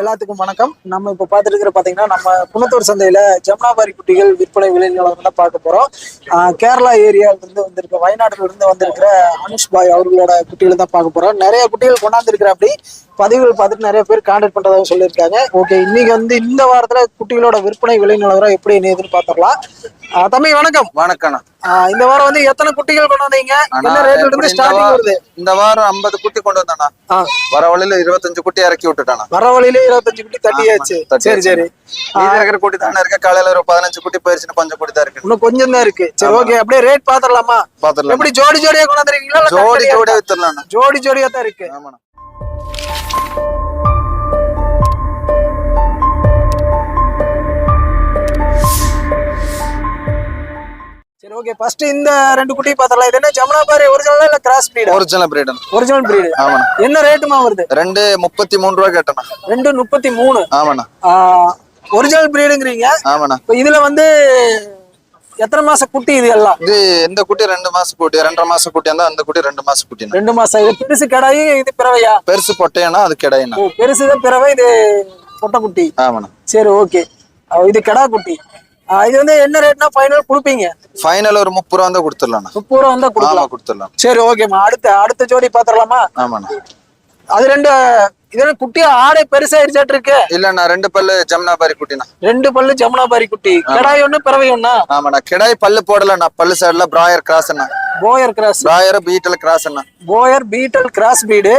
எல்லாத்துக்கும் வணக்கம். நம்ம இப்போ பார்த்துட்டு பார்த்தீங்கன்னா நம்ம குணத்தூர் சந்தையில ஜமுனாபாரி குட்டிகள் விற்பனை விலை நிலவரம் தான் பார்க்க போறோம். கேரளா ஏரியால இருந்து வந்திருக்க வயநாட்டுல இருந்து வந்திருக்கிற அனுஷ் பாய் அவர்களோட குட்டிகளை தான் பார்க்க போறோம். நிறைய குட்டிகள் கொண்டாந்துருக்கிற அப்படி பதிவுகள் பார்த்துட்டு நிறைய பேர் கான்டாக்ட் பண்றதாக சொல்லியிருக்காங்க. ஓகே இன்னைக்கு வந்து இந்த வாரத்துல குட்டிகளோட விற்பனை விலை நிலவரம் எப்படி என்னதுன்னு பார்த்துடலாம். தம்பி வணக்கம். வணக்கண்ணா. ஆஹ் இந்த வாரம் வந்து எத்தனை குட்டிகள் கொண்டாந்தீங்க அண்ணா, என்ன ரேட்ல இருந்து ஸ்டார்டிங் வருது? இந்த வாரம் ஐம்பது குட்டி கொண்டு வந்தானா வர வழியில இருபத்தஞ்சு குட்டி இறக்கி விட்டுட்டானா வர வழியில இருபத்தஞ்சு குட்டி தட்டியாச்சு. சரி சரி. மீதி இருக்கிற குட்டி தானே இருக்க. காலையில ஒரு பதினஞ்சு குட்டி போயிருச்சுன்னு கொஞ்சம் குட்டி தான் இருக்கு. இன்னும் கொஞ்சம் தான் இருக்கு. சரி ஓகே அப்படியே ரேட் பாத்துடலாமா பாத்துடலாம் எப்படி ஜோடி ஜோடியா கொண்டாந்துருக்கீங்களா இல்ல ஜோடி ஜோடியா இருக்கா? வித்துடலாம் ஜோடி ஜோடியா தான் இருக்கு. ஆமாண்ணா. ஓகே ஃபர்ஸ்ட் இந்த ரெண்டு குட்டி பாத்திரலாம் இது என்ன ஜமுனாபாரி ஒரிஜினலா இல்ல கிராஸ் பிரீட் ஒரிஜினல் பிரீடன் ஒரிஜினல் பிரீடு ஆமாண்ணா. என்ன ரேட்டுமா வருது? ரெண்டு முப்பத்தி மூணு ரூபா கேட்டண்ணா. ரெண்டு முப்பத்தி மூணு ஆமாண்ணா ஒரிஜினல் பிரீடுங்கிறீங்க ஆமாண்ணா. இப்போ இதுல வந்து எத்தனை மாச குட்டி இது எல்லாம்? இது இந்த குட்டி ரெண்டு மாசம் குட்டி ரெண்டரை மாசம் குட்டி இருந்தா அந்த குட்டி ரெண்டு மாசம் குட்டிண்ணா. ரெண்டு மாசம். இது பெருசு கடாயி இது பிறவையா? பெருசு பொட்டையனா அது கிடையண்ணா. ஓ, பெருசுதான் பிறவை இது பொட்டை குட்டி. ஆமாண்ணா. சரி ஓகே இது கடா குட்டி. இது வந்து என்ன ரேட்னா ஃபைனல் கொடுப்பீங்க? ஃபைனல் ஒரு முப்பது ரூபா தான் கொடுத்துடலாண்ணா முப்பது ரூபா வந்தா ஆமா கொடுக்கலாம் கொடுத்துடலாம். சரி ஓகேம்மா அடுத்த அடுத்த ஜோடி பாத்திரலாமா ஆமாண்ணா. அது ரெண்டு இது என்ன குட்டியா ஆடை பெருசாயிருச்சாட்டு இருக்கு? இல்லண்ணா ரெண்டு பல்லு ஜமுனாபாரி குட்டிண்ணா. ரெண்டு பல்லு ஜமுனாபாரி குட்டி. கடாய் ஒண்ணு பிறவை ஒண்ணா? ஆமாண்ணா கிடாய் பல்லு போடலண்ணா. பல்லு சைடுல பிராயர் கிராஸ் அண்ணா. Boer cross fryer Beetal cross அண்ணா. போயர் பீட்டல் கிராஸ் பீடு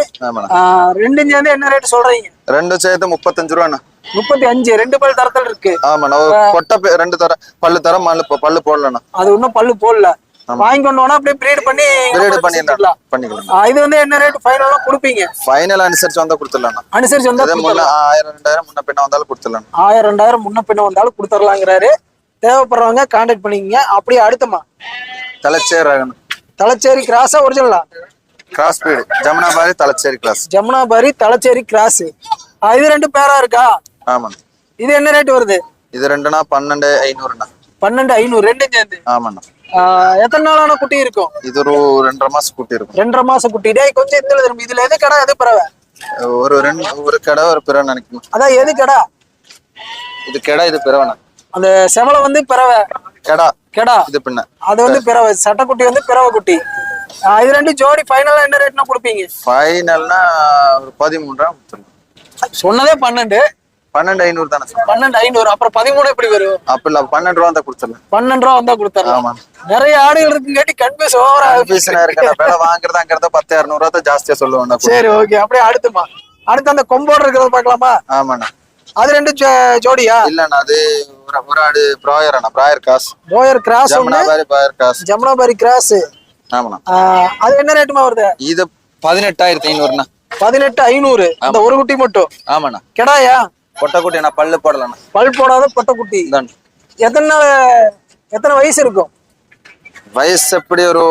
ரெண்டும் சேர்ந்து என்ன ரேட் சொல்றீங்க? ரெண்டும் சேர்த்து முப்பத்தஞ்சு ரூபாண்ணா. முப்பத்தி அஞ்சு ரெண்டு பல் தரத்தில் இருக்கு. ஆமாண்ணா ஒரு கொட்டை ரெண்டு தர பல்லு தர பல்லு போடலண்ணா. அது இன்னும் பல்லு போடல. வாங்கி கொண்டு போனா அப்படியே பிரீட் பண்ணி கிரேடு பண்ணிடலாம். பண்ணிக்கலாம். இது வந்து என்ன ரேட் ஃபைனலா கொடுப்பீங்க? ஃபைனல் அனுசரிச்சு வந்தா கொடுத்துடலாண்ணா. அனுசரிச்சு வந்தா ஆயிரம் ரெண்டாயிரம் முன்ன பின்ன வந்தாலும் கொடுத்துடலாம் ஆயிரம் ரெண்டாயிரம் முன்ன பின்ன வந்தாலும் கொடுத்துடலாங்கிறாரு. தேவைப்படுறவங்க கான்டாக்ட் பண்ணிக்கங்க. அப்படியே அடுத்தமா தலைச்சேரி தலச்சேரி கிராஸா ஒரிஜினலா cross breed Jamunapari Tellicherry class Jamunapari Tellicherry cross இது ரெண்டு பேரா இருக்கா? ஆமாண்ணா இது என்ன ரேட் வருது? இது ரெண்டுனா பன்னெண்டு ஐநூறுண்ணா. பன்னெண்டு ஐநூறு ரெண்டும் சேர்ந்து. ஆமாண்ணா. எத்தனை நாளான குட்டி இருக்கும்? இது ஒரு ரெண்டரை மாசம் குட்டி இருக்கும். ரெண்டரை மாசம் குட்டி. டேய் கொஞ்சம் இதுல திரும்ப இதுல எது கடை எது பறவை? ஒரு ரெண்டு ஒரு கடை ஒரு பிறவை நினைக்கணும். அதான் எது கடை? இது கெடா இது பிறவண்ணா. அந்த செவலை வந்து பிறவை. கெடா. கெடா. இது பின்ன. அது வந்து பிறவை. சட்டைக்குட்டி வந்து பிறவை குட்டி. இது ரெண்டு ஜோடி. ஃபைனலா என்ன ரேட்னா கொடுப்பீங்க? ஃபைனல்னா ஒரு கொடுத்துடலாம் சொன்னதே பன்னெண்டு. பன்னெண்டு ஐநூறு தானே பன்னெண்டு ஐநூறு அப்புறம் பதிமூணு எப்படி வரும்? அப்ப இல்ல பன்னெண்டு ரூபா தான் கொடுத்துடலாம். பன்னெண்டு ரூபா வந்தா கொடுத்துடலாம். ஆமா. நிறைய ஆடுகள் இருக்குங்காட்டி கன்ஃபியூஸ் ஓவரா பீஸ்னா இருக்கா விலை வாங்குறதாங்கிறத பத்து இரநூறுவா தான் ஜாஸ்தியா சொல்லுவேன் சரி ஓகே அப்படியே அடுத்துமா. அடுத்து அந்த கொம்போடு இருக்கிறத பார்க்கலாமா? ஆமாண்ணா. அது ரெண்டு ஜோடியா? இல்லண்ணா அது ஒரு ஆடு பிராயர் அண்ணா பிராயர் காசு போயர் கிராஸ் ஜமுனாபாரி பிராயர் காசு ஜமுனாபாரி கிராஸ். ஆமாண்ணா. அது என்ன ரேட்டுமா வருது? இது பதினெட்டாயிரத்தி ஐநூறுண்ணா. பதினெட்டு ஐநூறு. இந்த ஒரு குட்டி மட்டும். ஆமாண்ணா. கெடாயா? கொட்டை குட்டி நான் பல்லு போடலண்ணா. பல் போடாத பொட்டை குட்டி இதான். எத்தனை எத்தனை வயசு இருக்கும்? வயசு எப்படி ஒரு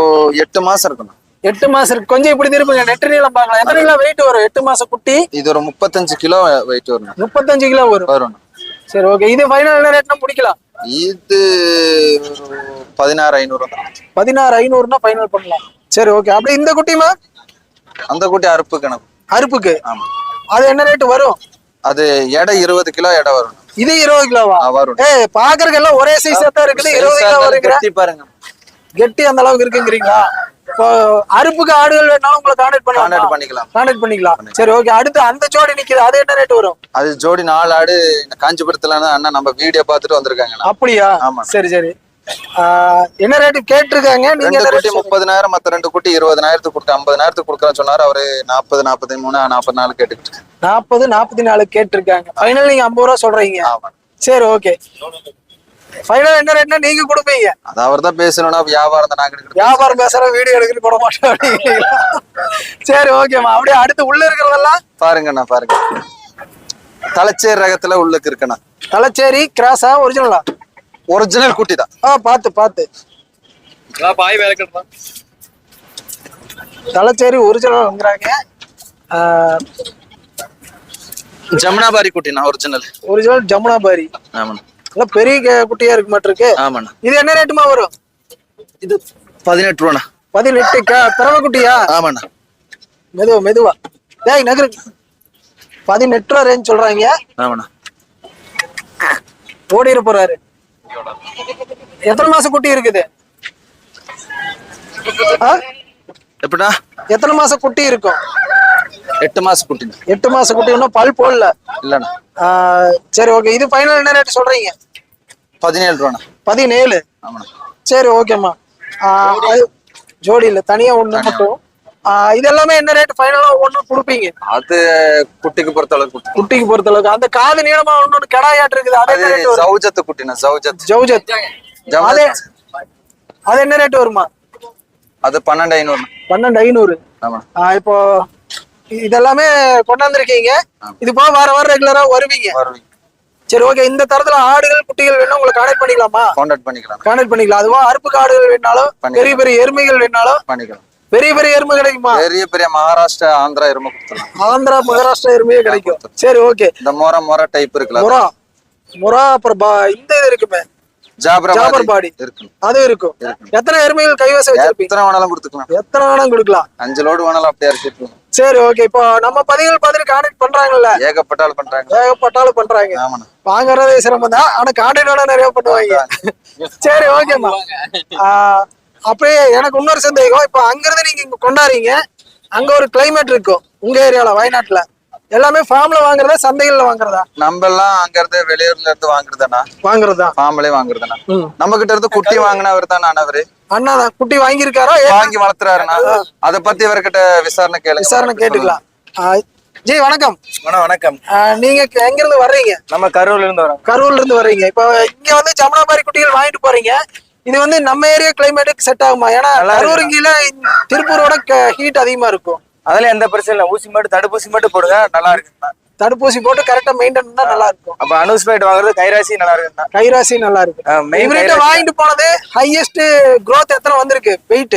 எட்டு மாசம் இருக்குண்ணா. எட்டு மாசம் இருக்கு. கொஞ்சம் இப்படி திருப்புங்க நெட்டு நீளம் பார்க்கலாம். எத்தனை கிலோ வெயிட் வரும்? எட்டு மாசம் குட்டி? இது ஒரு முப்பத்தஞ்சு கிலோ வெயிட் வரும் முப்பத்தஞ்சு கிலோ வரும். வரும்ண்ணா. சரி ஓகே இது ஃபைனல் என்ன ரேட்னா பிடிக்கலாம் இது பதினாறு ஐநூறு தான் பதினாறு ஐநூறுனா ஃபைனல் பண்ணலாம். சரி ஓகே அப்படி இந்த குட்டிமா அந்த குட்டி அறுப்பு கணக்கு அறுப்புக்கு? ஆமா. அது என்ன ரேட் வரும்? அது எடை இருபது கிலோ எடை வரும். இது இருபது கிலோவா? வரும். ஏ பாக்குறதுக்கு எல்லாம் ஒரே சைஸா தான் இருக்குது. இருபது கிலோ கட்டி பாருங்க. கெட்டி அந்த அளவுக்கு இருக்குங்கிறீங்களா? இப்போ அறுப்புக்கு ஆடுகள் வேணாலும் உங்களை கான்டாக்ட் கான்டாக்ட் பண்ணலாம் பண்ணிக்கலாம். கான்டாக்ட் பண்ணிக்கலாம். சரி ஓகே அடுத்து அந்த ஜோடி நிக்குது. அது என்ன ரேட் வரும்? அது ஜோடி நாலு ஆடு காஞ்சிபுரத்துல அண்ணா நம்ம வீடியோ பார்த்துட்டு வந்திருக்காங்கண்ணா. அப்படியா? ஆமா. சரி சரி. என்ன ரேட்டு கேட்டிருக்காங்க? நீங்க குட்டி முப்பதுனாயிரம் மத்த ரெண்டு குட்டி இருபதனாயிரத்துக்கு கொடுக்க ஐம்பதனாயிரத்துக்கு கொடுக்குறேன்னு சொன்னாரு. அவரு நாற்பது நாற்பத்தி மூணு நாற்பத்தி நாலு கேட்டுக்கிட்டு நாற்பது நாற்பத்தி நாலு கேட்டிருக்காங்க. ஃபைனல் நீங்க ஐம்பது ரூபா சொல்றீங்க. சரி ஓகே ஃபைனல் என்ன ரேட்னா நீங்க கொடுப்பீங்க. அது அவர் தான் பேசணும்னா வியாபாரம் தான் நாங்க. வியாபாரம் பேசுற வீடியோ எடுக்கிற கூட மாட்டோம்? சரி ஓகேம்மா அப்படியே அடுத்து உள்ள இருக்கிறதெல்லாம்? பாருங்கண்ணா பாருங்க. தலைச்சேரி ரகத்துல உள்ளுக்கு இருக்குண்ணா. தலைச்சேரி கிராஸா ஒரிஜினலா ஒரிஜினல் குட்டி தான் ஆ பார்த்து பார்த்து பாய் வேலை கட்டுறான் தலைச்சேரி ஒரிஜினல்ங்கிறாங்க ஜமுனாபாரி குட்டிண்ணா ஒரிஜினல் ஒரிஜினல் ஜமுனாபாரி. ஆமாண்ணா. நல்லா பெரிய குட்டியா இருக்கு மாட்டிருக்கு ஆமாண்ணா. இது என்ன ரேட்டுமா வரும்? இது பதினெட்டு ரூபாண்ணா. பதினெட்டு க பிறவ குட்டியா? ஆமாண்ணா. மெதுவா மெதுவா. டேய் நகரு. பதினெட்டு ரூபா ரேஞ்ச் சொல்றாங்க. ஆமாண்ணா. ஓடிட போறாரு. எத்தனை மாசம் குட்டி இருக்குது? ஆ? எப்படின்னா எத்தனை மாசம் குட்டி இருக்கும்? எட்டு மாசம் குட்டிண்ணா எட்டு மாசம் குட்டி இன்னும் பல் போடல. இல்லண்ணா. சரி ஓகே இது ஃபைனல் என்ன ரேட் சொல்றீங்க? பதினேழு ரூபாண்ணா. பதினேழு? ஆமாண்ணா. சரி ஓகேம்மா ஜோடி இல்ல தனியா ஒண்ணு மட்டும். இது எல்லாமே என்ன ரேட் ஃபைனலா ஒண்ணு கொடுப்பீங்க. அது குட்டிக்கு பொறுத்த அளவுக்கு குட்டி குட்டிக்கு பொறுத்த அளவுக்கு. அந்த காது நீளமா ஒண்ணு கெடாயாட்டு இருக்குது. அது குட்டிண்ணா சௌஜத் ஜவுஜத் அதே ஜவுஜத் அது என்ன ரேட் வருமா? அது பன்னெண்டு ஐநூறு. பன்னெண்டு ஐநூறு. ஆமா. இப்போ இதெல்லாமே கொண்டாந்துருக்கீங்க. இது போக வார வாரம் ரெகுலரா வருவீங்க. சரி ஓகே இந்த தரத்துல ஆடுகள் குட்டிகள் வேணும் உங்களுக்கு கான்டாக்ட் பண்ணிக்கலாமா? கான்டாக்ட் பண்ணிக்கலாம். கான்டாக்ட் பண்ணிக்கலாம். அதுவா அறுப்பு காடுகள் வேணாலும். பெரிய பெரிய எருமைகள் வேணாலும் பண்ணிக்கலாம். பெரிய பெரிய எருமை கிடைக்குமா? பெரிய பெரிய மகாராஷ்டிரா ஆந்திரா எருமை கொடுத்துலாம் ஆந்திரா மகாராஷ்டிரா எருமையே கிடைக்கும். சரி ஓகே. இந்த மொர மொர டைப் இருக்குல்ல முறா முறா அப்புறம் இந்த இது இருக்குமே. ஜாபரா ஜாபர் பாடி. இருக்கு அது இருக்கும். எத்தனை எருமைகள் கைவசம் வச்சிருப்பீங்க? எத்தனை வேணாலும் கொடுத்துக்கலாம். எத்தனை வேணாலும் கொடுக்கலாம். அஞ்சு லோடு வேணாலும் அப்படியே சரி ஓகே. இப்போ நம்ம பதிவுகள் பார்த்துட்டு கான்டாக்ட் பண்றாங்கல்ல? ஏகப்பட்ட ஆள் பண்றாங்க. ஏகப்பட்டாலும் பண்றாங்க. வாங்குறதே சிரமம் தான் ஆனா கான்டாக்ட் வேணா நிறைய பண்ணுவாங்க. சரி ஓகேம்மா. ஆஹ் அப்படியே எனக்கு இன்னொரு சந்தேகம். இப்போ அங்கிருந்து நீங்க இங்க கொண்டாடுறீங்க. அங்க ஒரு கிளைமேட் இருக்கும் உங்க ஏரியால வயநாட்டுல. எல்லாமே ஃபார்ம்ல வாங்குறதா சந்தைகள்ல வாங்குறதா? நம்ம எல்லாம் அங்க இருந்து வெளியூர்ல இருந்து வாங்குறதுண்ணா. வாங்குறதா? ஃபார்ம்லயே வாங்குறதுண்ணா. ம். நம்ம கிட்ட இருந்து குட்டி வாங்கினவர் தானே அவரு அண்ணா தான் குட்டி வாங்கியிருக்காரா? வாங்கி வளர்த்துறாருண்ணா. அத பத்தி இவர்கிட்ட விசாரணை கேளு விசாரணை கேட்டுக்கலாம். ஜி வணக்கம். வணக்கம் வணக்கம். ஆஹ் நீங்க எங்க இருந்து வர்றீங்க? நம்ம கரூர்ல இருந்து வரோம். கரூர்ல இருந்து வர்றீங்க. இப்போ இங்க வந்து ஜமுனாபாரி குட்டிகள் வாங்கிட்டு போறீங்க. இது வந்து நம்ம ஏரியா கிளைமேட்டுக்கு செட் ஆகுமா? ஏன்னா கீழே திருப்பூரோட ஹீட் அதிகமா இருக்கும். அதுல எந்த பிரச்சனை இல்லை. ஊசி மட்டும் தடுப்பூசி மட்டும் போடுங்க நல்லா இருக்குண்ணா தடுப்பூசி போட்டு கரெக்டா மெயின்டைன் பண்ணா நல்லா இருக்கும். அப்ப அனுஸ்பைட் வாங்குறது கைராசி நல்லா இருக்குண்ணா கைராசி நல்லா இருக்கும் மெயின் இவர்கிட்ட வாங்கிட்டு போனது ஹையஸ்ட் growth எத்தனை வந்திருக்கு? வெயிட்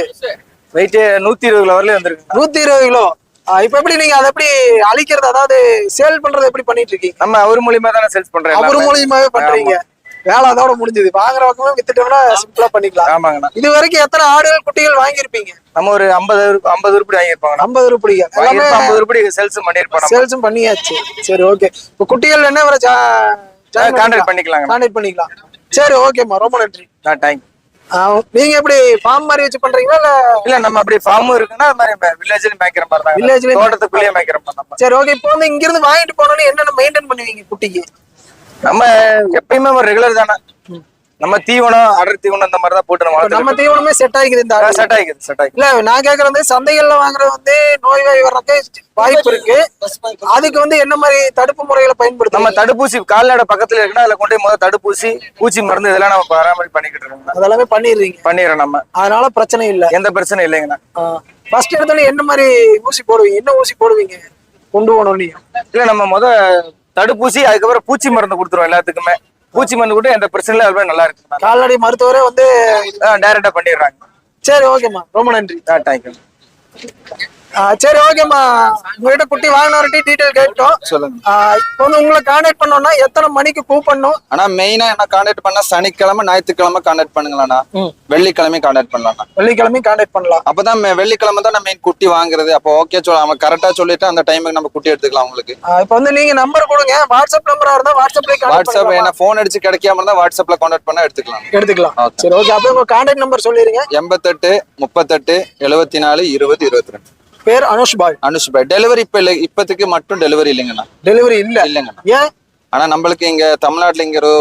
வெயிட் நூத்தி இருபது கிலோ வரல வந்திருக்குண்ணா நூத்தி இருபது கிலோ. இப்ப எப்படி நீங்க அதை எப்படி அழிக்கிறது? அதாவது சேல் பண்றது எப்படி பண்ணிட்டு இருக்கீங்க? நம்ம அவர் மூலியமா தானே சேல்ஸ் பண்றோம் அவர். மூலியமாவே பண்றீங்க. வேலை அதோட முடிஞ்சது வாங்குற பக்கமே வித்துட்டோம்னா சிம்பிளா பண்ணிக்கலாம். ஆமாங்கண்ணா. இது வரைக்கும் எத்தனை ஆடுகள் குட்டிகள் வாங்கியிருப்பீங்க? நம்ம ஒரு ஐம்பது ஐம்பது உருப்படி வாங்கியிருப்பாங்க ஐம்பது எல்லாமே ஐம்பது ரூபாய் சேல்ஸ் பண்ணிருப்போம் நம்ம. சேல்ஸும் பண்ணியாச்சு. சரி ஓகே இப்போ குட்டிகள் என்ன வர கான்டாக்ட் பண்ணிக்கலாங்க கான்டாக்ட் பண்ணிக்கலாம். சரி ஓகேம்மா ரொம்ப நன்றி. தேங்க் ஆ, நீங்க எப்படி ஃபார்ம் மாதிரி வச்சு பண்றீங்களா இல்ல இல்ல நம்ம அப்படி ஃபார்மும் இருக்குன்னா அது மாதிரி வில்லேஜ்லயும் மேய்க்கிற மாதிரி தான் Villageலயும் தோட்டத்துக்குள்ளேயே மேய்க்கிற மாதிரி சரி ஓகே இப்போ வந்து இங்க இருந்து வாங்கிட்டு போனோம்னு என்னென்ன மெயின்டைன் பண்ணுவீங்க குட்டிக்கு? நம்ம எப்பயுமே ரெகுலர் தானே. நம்ம தீவனம் அடர் தீவனம் இந்த மாதிரி தான் போட்டு நம்ம நம்ம தீவனமே செட் ஆகிக்குது இந்த. செட் ஆகிக்குது செட் ஆகிக்குது. இல்ல நான் கேக்குறது வந்து சந்தைகள்ல வாங்குறது வந்து நோய் வாய் வர்றதுக்கு வாய்ப்பு இருக்கு. அதுக்கு வந்து என்ன மாதிரி தடுப்பு முறைகளை நம்ம பயன்படுத்தணும் தடுப்பூசி கால்நடை பக்கத்துல இருக்குன்னா அதுல கொண்டு போய் முதல்ல தடுப்பூசி பூச்சி மருந்து இதெல்லாம் நம்ம பராமரி பண்ணிக்கிட்டு இருக்கோம். அதெல்லாமே பண்ணிடுறீங்க. பண்ணிடுறோம் நம்ம. அதனால பிரச்சனை இல்ல. எந்த பிரச்சனையும் இல்லைங்கண்ணா. ஃபர்ஸ்ட் எடுத்தோடனே என்ன மாதிரி ஊசி போடுவீங்க? என்ன ஊசி போடுவீங்க? கொண்டு போனோம் இல்ல நம்ம முத தடுப்பூசி அதுக்கப்புறம் பூச்சி மருந்து கொடுத்துருவோம் எல்லாத்துக்குமே. பூச்சி மருந்து கூட எந்த பிரச்சனையும் இல்லை அதுவே நல்லா இருக்கு. கால்நடை மருத்துவரே வந்து டைரக்டா பண்ணிடுறாங்க. சரி ஓகேம்மா ரொம்ப நன்றி. தேங்க்யூ சரி ஓகேம்மா உங்ககிட்ட குட்டி வாங்கினவர்கிட்ட டீட்டெயில் கேட்டோம். சொல்லுங்க. இப்போ வந்து உங்களை கான்டாக்ட் பண்ணோம்னா எத்தனை மணிக்கு கூப்பிடணும்? ஆனா மெயினா என்ன கான்டாக்ட் பண்ணா சனிக்கிழமை ஞாயிற்றுக்கிழமை கான்டாக்ட் பண்ணுங்களாண்ணா. வெள்ளிக்கிழமை கான்டாக்ட் பண்ணலாம்ண்ணா வெள்ளிக்கிழமையும் கான்டாக்ட் பண்ணலாம். அப்பதான் வெள்ளிக்கிழமை தான் மெயின் குட்டி வாங்குறது. அப்போ ஓகே சொல்ல அவன் கரெக்டா சொல்லிட்டு அந்த டைமுக்கு நம்ம குட்டி எடுத்துக்கலாம் உங்களுக்கு இப்போ வந்து நீங்க நம்பர் கொடுங்க. வாட்ஸ்அப் நம்பரா இருந்தா வாட்ஸ்அப்லயே கான்டாக்ட் வாட்ஸ்அப் பண்ணலாம் என்ன போன் அடிச்சு கிடைக்காம இருந்தா வாட்ஸ்அப்ல கான்டாக்ட் பண்ணா எடுத்துக்கலாம். எடுத்துக்கலாம். சரி ஓகே அப்படியே உங்க கான்டாக்ட் நம்பர் சொல்லிருங்க எண்பத்தெட்டு முப்பத்தெட்டு எழுபத்தி நாலு இருபது இருபத்தி ரெண்டு. பேர் அனுஷ் பாய். அனுஷ் பாய். டெலிவரி இப்ப இல்லை இப்போதைக்கு மட்டும் டெலிவரி இல்லைங்கண்ணா. டெலிவரி இல்ல. இல்லைங்கண்ணா. ஏன்? ஆனா நம்மளுக்கு இங்க தமிழ்நாட்டுல இங்க ஒரு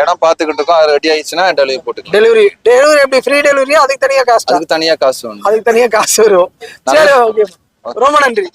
இடம் பாத்துக்கிட்டு இருக்கோம் அது ரெடி ஆயிடுச்சுன்னா டெலிவரி போட்டுக்கலாம். டெலிவரி டெலிவரி எப்படி? ஃப்ரீ டெலிவரி அதுக்கு தனியா காஸ்ட் அதுக்கு தனியா காசு வேணும். அதுக்கு தனியா காசு வரும். சரி ஓகே ரொம்ப நன்றி.